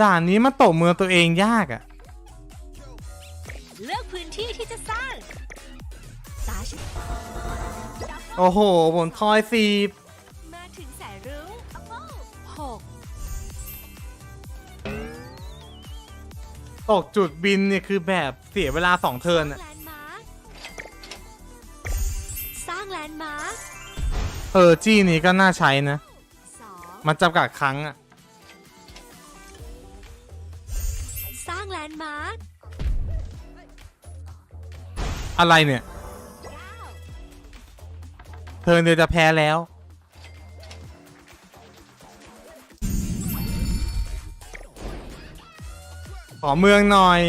ด่านนี้มันตกเมืองตัวเองยากอะเลือกพื้นที่ที่จะสร้างตาฉันโอ้โห ผมทอยสีบมาถึงสายรุ้งหกตกจุดบินเนี่ยคือแบบเสียเวลาสองเทิร์นอะแลนด์มาร์คสร้างแลนด์มาร์คเออจี้นี้ก็น่าใช้นะสอง มันจำกัดครั้งอะสร้างแลนด์มาร์คอะไรเนี่ยเก้าเทิร์นเดียวจะแพ้แล้ว ขอเมืองหน่อย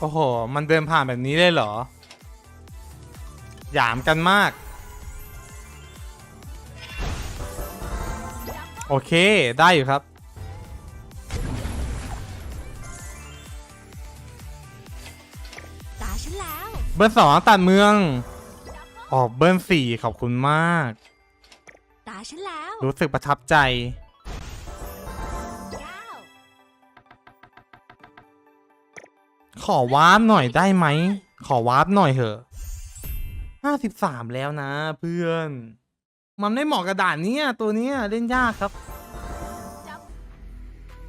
โอ้โห มันเดินผ่านแบบนี้เลยเหรอ หยามกันมาก โอเค ได้อยู่ครับ ตาฉันแล้ว เบอร์สองตัดเมือง ออกเบอร์สี่ขอบคุณมาก ตาฉันแล้ว รู้สึกประทับใจ ขอวาร์ปหน่อยได้ไหม ขอวาร์ปหน่อยเถอะห้าสิบสามแล้วนะ เพื่อน มันไม่เหมาะกับด่านเนี้ยตัวเนี้ยเล่นยากครับ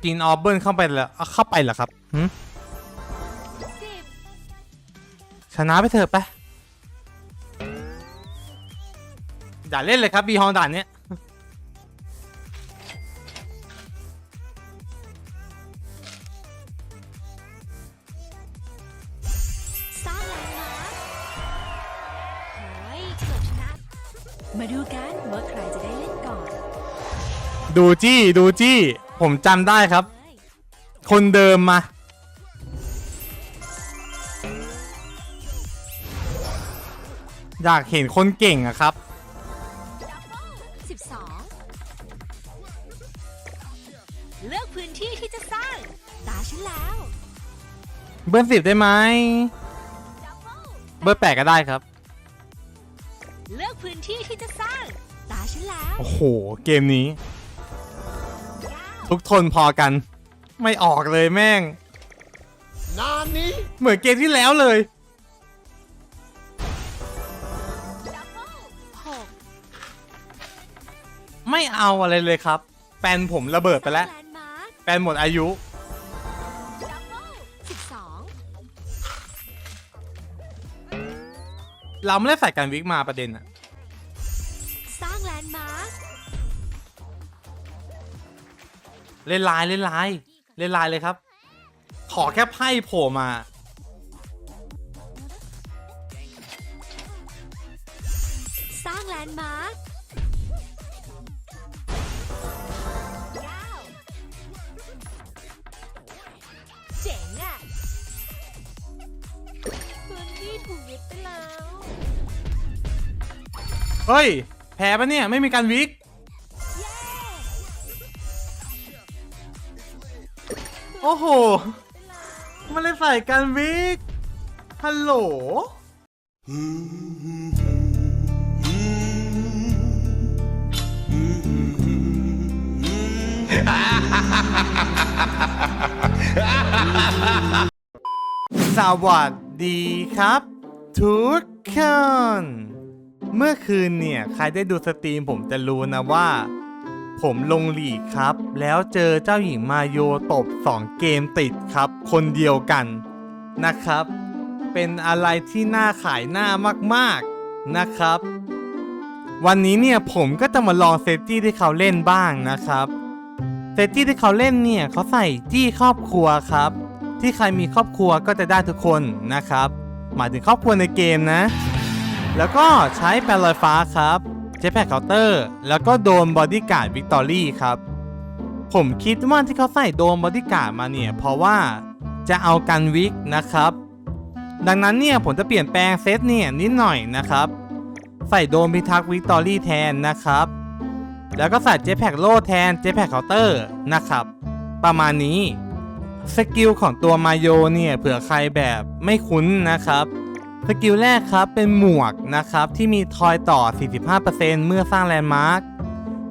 กินออเบิร์นเข้าไปแล้วเข้าไปเหรอครับหึสิบชนะไปเถอะไป อย่าเล่นเลยครับบีฮอนด่านเนี้ย ดูจี้ดูจี้ ผมจำได้ครับเฮ้ยคนเดิมมา อยากเห็นคนเก่งอะครับสิบสองเลือกพื้นที่ที่จะสร้าง ตาฉันแล้ว เบอร์สิบได้ไหมเบอร์แปดก็ได้ครับ เลือกพื้นที่ที่จะสร้าง ตาฉันแล้ว โอ้โห เกมนี้เก้า ทุกทนพอกัน ไม่ออกเลยแม่ง นานนี้เหมือนเกมที่แล้วเลยหกไม่เอาอะไรเลยครับแฟนผมระเบิดไปแล้วแลนด์มาร์คแฟนหมดอายุสิบสองเราไม่ได้ใส่กันวิกมาประเด็นอะ เล่นไลน์เล่นไลน์เล่นไลน์เลยครับ ขอแค่ไพ่โผล่มา สร้างแลนด์มาร์คเก้าเจ๋งอะพื้นที่ถูกยึดไปแล้ว เฮ้ย แพ้ปะเนี่ย ไม่มีการวิก อ้โห มันเลยใส่การวิก ฮัลโหล สวัสดีครับ ทุกคน เมื่อคืนเนี่ย ใครได้ดูสตรีมผมจะรู้นะว่า ผมลงหลีกครับ แล้วเจอเจ้าหญิงมาโยตบ 2 เกมติดครับ คนเดียวกันนะครับ เป็นอะไรที่น่าขายหน้ามากๆนะครับ วันนี้เนี่ยผมก็จะมาลองเซตจี้ที่เขาเล่นบ้างนะครับเซตจี้ที่เขาเล่นเนี่ยเขาใส่จี้ครอบครัวครับ ที่ใครมีครอบครัวก็จะได้ทุกคนนะครับ หมายถึงครอบครัวในเกมนะ แล้วก็ใช้แปลลอยฟ้าครับ เจแพคเคาน์เตอร์แล้วก็โดมบอดี้การ์ดวิกตอรี่ครับ ผมคิดว่าที่เขาใส่โดมบอดี้การ์ดมาเนี่ย เพราะว่าจะเอากันวิกนะครับ ดังนั้นเนี่ยผมจะเปลี่ยนแปลงเซตเนี่ยนิดหน่อยนะครับ ใส่โดมพิทักษ์วิกตอรี่แทนนะครับ แล้วก็ใส่เจแพ็กโลแทนเจแพ็กเคาน์เตอร์นะครับ ประมาณนี้สกิลของตัวมาโยเนี่ยเผื่อใครแบบไม่คุ้นนะครับ สกิลแรกครับเป็นหมวกนะครับที่มีทอยต่อ 45%เมื่อสร้างแลนด์มาร์ค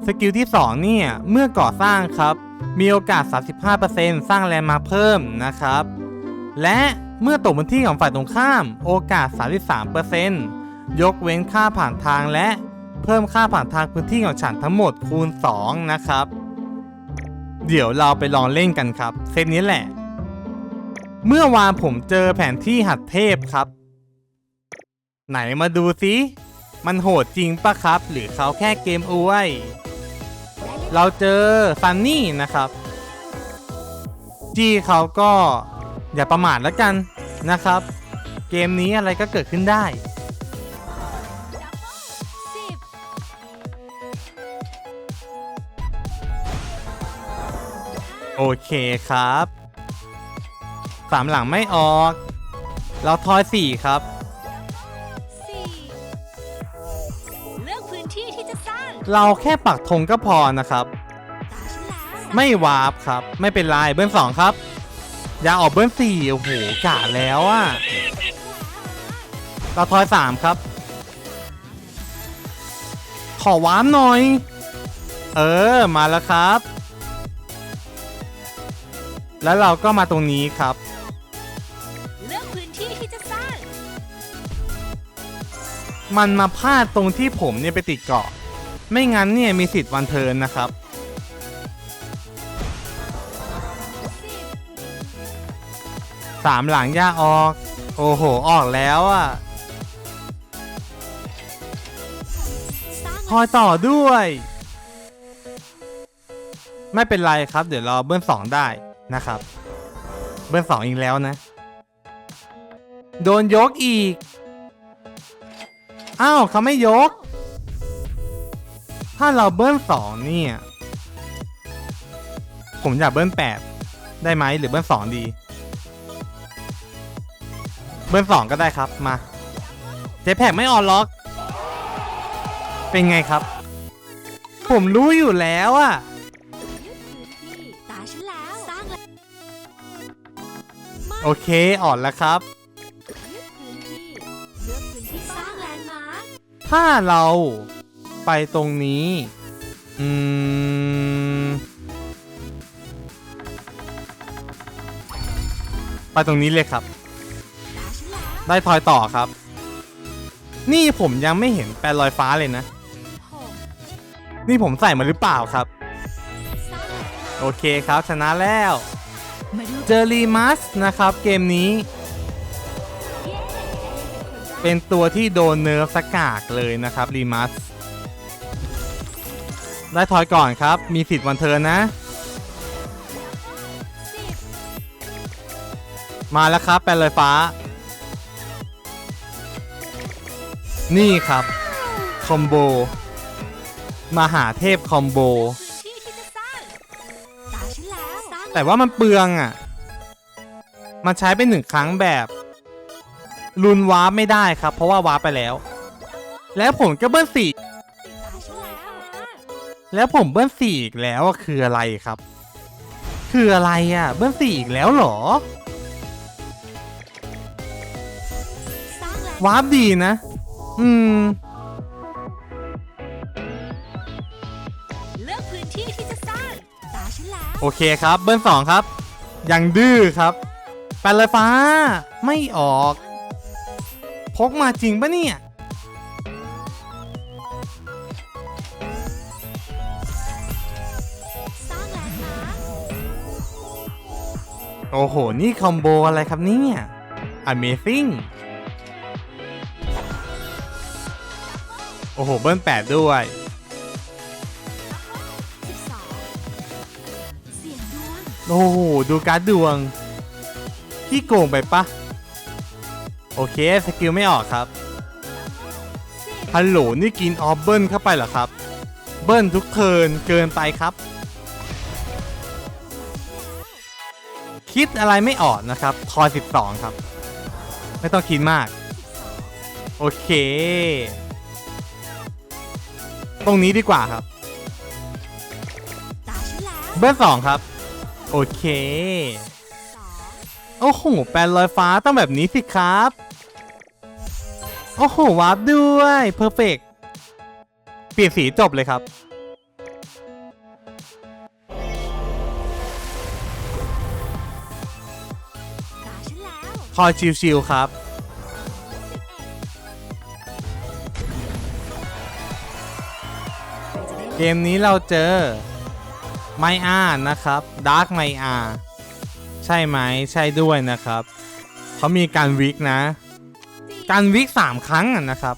สกิลที่2เนี่ยเมื่อก่อสร้างครับมีโอกาส 35%สร้างแลนด์มาร์คเพิ่มนะครับ และเมื่อตกบนที่ของฝ่ายตรงข้ามโอกาส 33%ยกเว้นค่าผ่านทางและเพิ่มค่าผ่านทางพื้นที่ของฉันทั้งหมดคูณ 2 นะครับ เดี๋ยวเราไปลองเล่นกันครับ เซตนี้แหละ เมื่อวานผมเจอแผนที่หัดเทพครับ ไหนมาดูซิมันโหดจริงปะครับ หรือเขาแค่เกมอวย เราเจอซันนี่นะครับ จี้เขาก็อย่าประมาทแล้วกันนะครับ เกมนี้อะไรก็เกิดขึ้นได้ โอเคครับ สามหลังไม่ออก เราทอยสี่ครับ เราแค่ปักธงก็พอนะครับตาฉันแล้วไม่วาร์ปครับ ไม่เป็นไรเบิ้ลสองครับ อย่าออกเบิ้ลสี่โอ้โหกะแล้วอะเราทอยสามครับ ขอวาร์ปหน่อย เออมาแล้วครับ แล้วเราก็มาตรงนี้ครับเลือกพื้นที่ที่จะสร้าง มันมาพลาดตรงที่ผมเนี่ยไปติดเกาะ ไม่งั้นเนี่ยมีสิทธิ์วันเทินนะครับ สามหลังย่าออก โอ้โห ออกแล้วอะคอยต่อด้วย ไม่เป็นไรครับ เดี๋ยวรอเบิ้ลสองได้นะครับ เบิ้ลสองอีกแล้วนะ โดนยกอีก อ้าวเขาไม่ยก ถ้าเราเบิ้ลสองเนี่ย ผมอยากเบิ้ลแปดได้ไหมหรือเบิ้ลสองดี เบิ้ลสองก็ได้ครับมาเจแพกไม่ออนล็อก เป็นไงครับ ผมรู้อยู่แล้วอะเลือกพื้นที่ตาฉันแล้วสร้างแล้วโอเคอ่อนแล้วครับ ถ้าเรา ไปตรงนี้ อืม ไปตรงนี้เลยครับ ได้ทอยต่อครับ นี่ผมยังไม่เห็นแปลลอยฟ้าเลยนะ นี่ผมใส่มาหรือเปล่าครับ โอเคครับชนะแล้ว เจอรีมัสนะครับเกมนี้เป็นคนแรกเป็นตัวที่โดนเนิร์ฟสกากเลยนะครับรีมัส ได้ทอยก่อนครับ มีสิทธิ์วันเทินนะ มาแล้วครับแปลลอยฟ้า นี่ครับ คอมโบ มหาเทพคอมโบ แต่ว่ามันเปลืองอะ มันใช้เป็นหนึ่งครั้งแบบรุนวาร์ปไม่ได้ครับ เพราะว่าวาร์ปไปแล้ว แล้วผมก็เบิ้ลสี่ แล้วผมเบิ้ลสี่อีกแล้วอะคืออะไรครับ คืออะไรอะ เบิ้ลสี่อีกแล้วเหรอสร้างแลนด์วาร์ปดีนะ อืม เลือกพื้นที่ที่จะสร้าง ตาฉันแล้ว โอเคครับ เบิ้ลสองครับ ยังดื้อครับแปลเลยฟ้า ไม่ออก พกมาจริงปะเนี่ย โอ้โห นี่คอมโบอะไรครับเนี่ย Amazing โอ้โห เบิ้ลแปดด้วย โอ้โห ดูการ์ดดวงขี้โกงไปปะ โอเค สกิลไม่ออกครับ ฮัลโหล นี่กินออฟเบิ้ลเข้าไปเหรอครับ เบิ้ลทุกเทินเกินไปครับ คิดอะไรไม่ออกนะครับทอย12 ครับ ไม่ต้องคิดมาก โอเค ตรงนี้ดีกว่าครับ เบอร์สองครับ โอเค โอ้โห แปลนลอยฟ้าต้องแบบนี้สิครับ โอ้โหวาร์ปด้วยเพอร์เฟกเปลี่ยนสีจบเลยครับ พอชิวๆครับ เกมนี้เราเจอไมอานะครับดาร์กไมอาใช่ไหมใช่ด้วยนะครับเขามีการวิกนะ การวิกสามครั้งนะครับ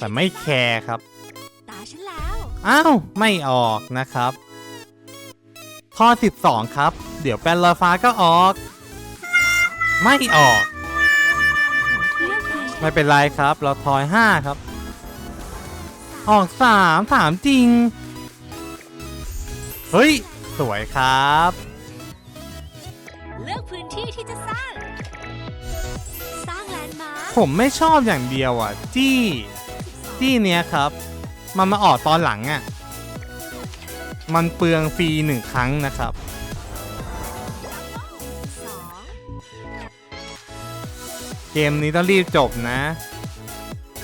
แต่ไม่แคร์ครับอ้าวไม่ออกนะครับ ข้อ 12 ครับ เดี๋ยวแปลนลอยฟ้าก็ออก ไม่ออกเลือกตาฉันไม่เป็นไรครับ เราทอย5ครับ ออก3ถามจริง เฮ้ย สวยครับ เลือกพื้นที่ที่จะสร้าง สร้างแลนด์มาร์คผมไม่ชอบอย่างเดียวอะ จี้ จี้เนี้ยครับ มันมาออกตอนหลังอะ มันเปลืองฟรีหนึ่งครั้งนะครับ เกมนี้ต้องรีบจบนะ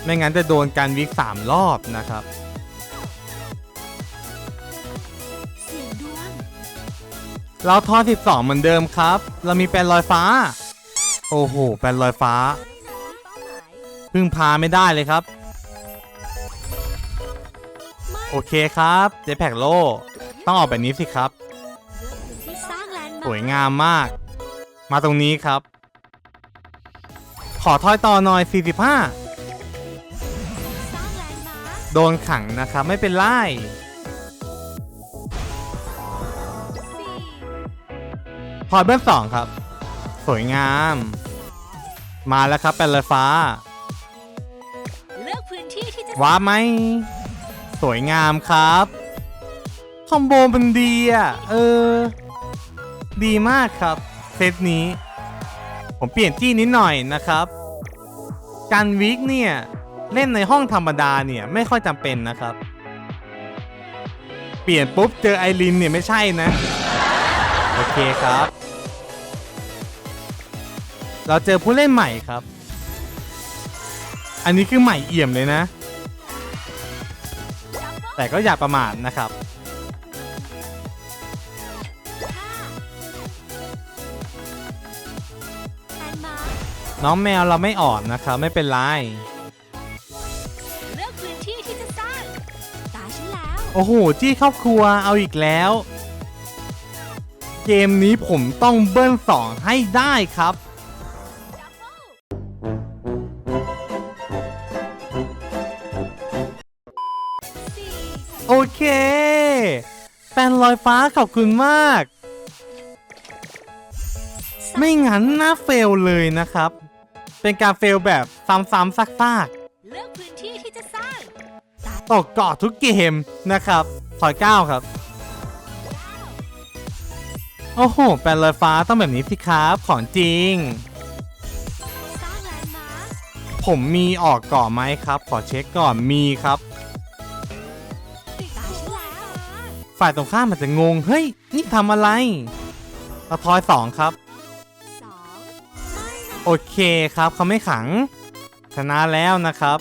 ไม่งั้นจะโดนการวิกสามรอบนะครับเสียงดวงเราทอ12 เหมือนเดิมครับ เรามีแปลนลอยฟ้า โอ้โห แปลนลอยฟ้าเป้าหมายพึ่งพาไม่ได้เลยครับไม่โอเคครับเจแพกโลต้องออกแบบนี้สิครับเลือกพื้นที่สร้างแลนด์มาสร์ควยงามมาก มาตรงนี้ครับ ขอทอยต่อหน่อย 45สร้างแลนด์มาร์คโดนขังนะครับ ไม่เป็นไรสี่พอเบื้องสองครับ สวยงาม มาแล้วครับแปลนลอยฟ้าเลือกพื้นที่ที่จะว้าร์ปไหม สวยงามครับ คอมโบมันดีอะ เออ ดีมากครับ เซตนี้ ผมเปลี่ยนจี้นิดหน่อยนะครับ การวิกเนี่ยเล่นในห้องธรรมดาเนี่ยไม่ค่อยจำเป็นนะครับ เปลี่ยนปุ๊บเจอไอรินเนี่ยไม่ใช่นะ โอเคครับ เราเจอผู้เล่นใหม่ครับ อันนี้คือใหม่เอี่ยมเลยนะ แต่ก็อย่าประมาทนะครับ น้องแมวเราไม่อ่อนนะครับไม่เป็นไร เลือกพื้นที่ที่จะสร้างตาฉันแล้ว โอ้โหจี้ครอบครัวเอาอีกแล้ว เกมนี้ผมต้องเบิ้ลสองให้ได้ครับ สี่โอเคแฟนลอยฟ้าขอบคุณมาก ไม่งั้นน่าเฟลเลยนะครับ เป็นการเฟลแบบซ้ำๆซักเลือกพื้นที่ที่จะสร้างตาๆตกเกาะทุกเกมนะครับถอยเก้าครับ โอ้โหแฟนลอยฟ้าต้องแบบนี้สิครับของจริง สร้างแลนด์มาร์คผมมีออกก่อนไหมครับ ขอเช็คก่อนมีครับตาฉันแล้วฝ่ายตรงข้ามมันจะงง เฮ้ย นี่ทำอะไรเราทอยสองครับสองไม่นะ โอเคครับเขาไม่ขัง ชนะแล้วนะครับ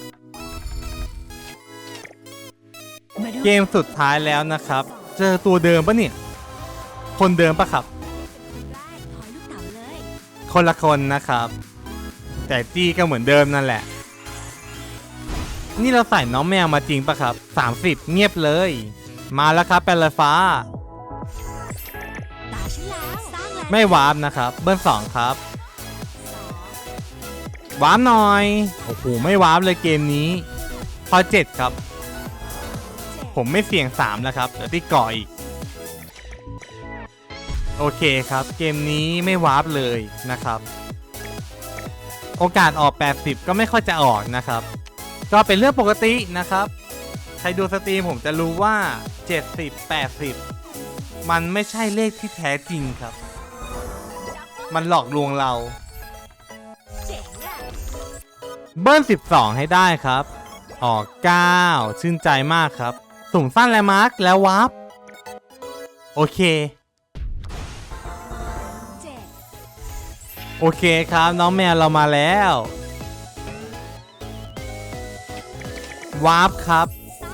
มาดูเกมสุดท้ายแล้วนะครับ เจอตัวเดิมปะเนี่ย คนเดิมปะครับแรกถอยลูกเต๋าเลยคนละคนนะครับ แต่จี้ก็เหมือนเดิมนั่นแหละ นี่เราใส่น้องแมวมาจริงปะครับ 30 เงียบเลย มาแล้วครับแปลเลยฟ้าตาฉันแล้วสร้างแลนด์ไม่วาร์ปนะครับ เบิ้ลสองครับสอง วาร์ปหน่อย โอ้โห ไม่วาร์ปเลยเกมนี้ พอเจ็ดครับเจ็ดผมไม่เสี่ยง3แล้วครับเดี๋ยวที่เกาะอีก โอเคครับ เกมนี้ไม่วาร์ปเลยนะครับ โอกาสออก 80 ก็ไม่ค่อยจะออกนะครับ ก็เป็นเรื่องปกตินะครับ ใครดูสตรีมผมจะรู้ว่า 70 80 มันไม่ใช่เลขที่แท้จริงครับ มันหลอกลวงเรา เจ๋งอะเบิ้ล12 ให้ได้ครับ ออกเก้าชื่นใจมากครับสุ่มสั้นแล้วมาร์กแล้ววับโอเคเจ็ดโอเคครับ น้องแมวเรามาแล้ววาร์ปครับ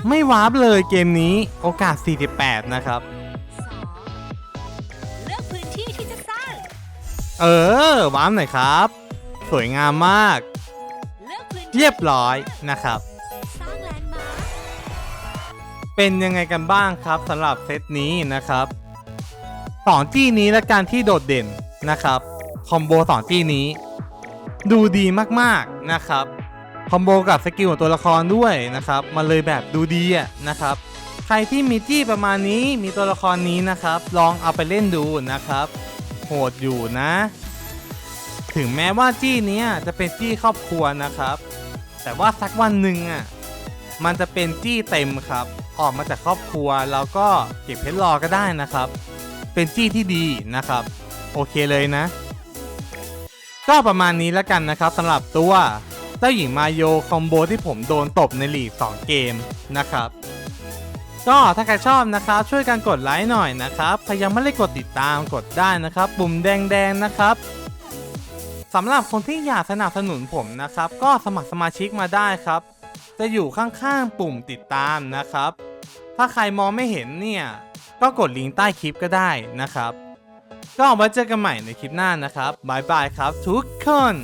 ไม่วาร์ปเลยเกมนี้โอกาส 48 นะครับสองเลือกพื้นที่ที่จะสร้าง เออวาร์ปหน่อยครับ สวยงามมาก เรียบร้อยนะครับ เป็นยังไงกันบ้างครับสำหรับเซตนี้นะครับสองจี้นี้และการที่โดดเด่นนะครับคอมโบสองจี้นี้ ดูดีมากๆนะครับคอมโบกับสกิลของตัวละครด้วยนะครับมันเลยแบบดูดีอะนะครับใครที่มีจี้ประมาณนี้มีตัวละครนี้นะครับ ลองเอาไปเล่นดูนะครับ โหดอยู่นะ ถึงแม้ว่าจี้นี้จะเป็นจี้ครอบครัวนะครับ แต่ว่าสักวันหนึ่งอะมันจะเป็นจี้เต็มครับ ออกมาจากครอบครัวแล้วก็เก็บเพชรรอก็ได้นะครับ เป็นจี้ที่ดีนะครับ โอเคเลยนะ ก็ประมาณนี้แล้วกันนะครับสำหรับตัวเจ้าหญิงมาโยคอมโบที่ผมโดนตบในลีก 2 เกมนะครับ ก็ถ้าใครชอบนะครับ ช่วยกันกดไลค์หน่อยนะครับใครยังไม่ได้กดติดตามกดได้นะครับ ปุ่มแดงๆนะครับ สำหรับคนที่อยากสนับสนุนผมนะครับ ก็สมัครสมาชิกมาได้ครับ จะอยู่ข้างๆปุ่มติดตามนะครับ ถ้าใครมองไม่เห็นเนี่ย ก็กดลิงก์ใต้คลิปก็ได้นะครับ ก็ไว้เจอกันใหม่ในคลิปหน้านะครับบายบายครับทุกคน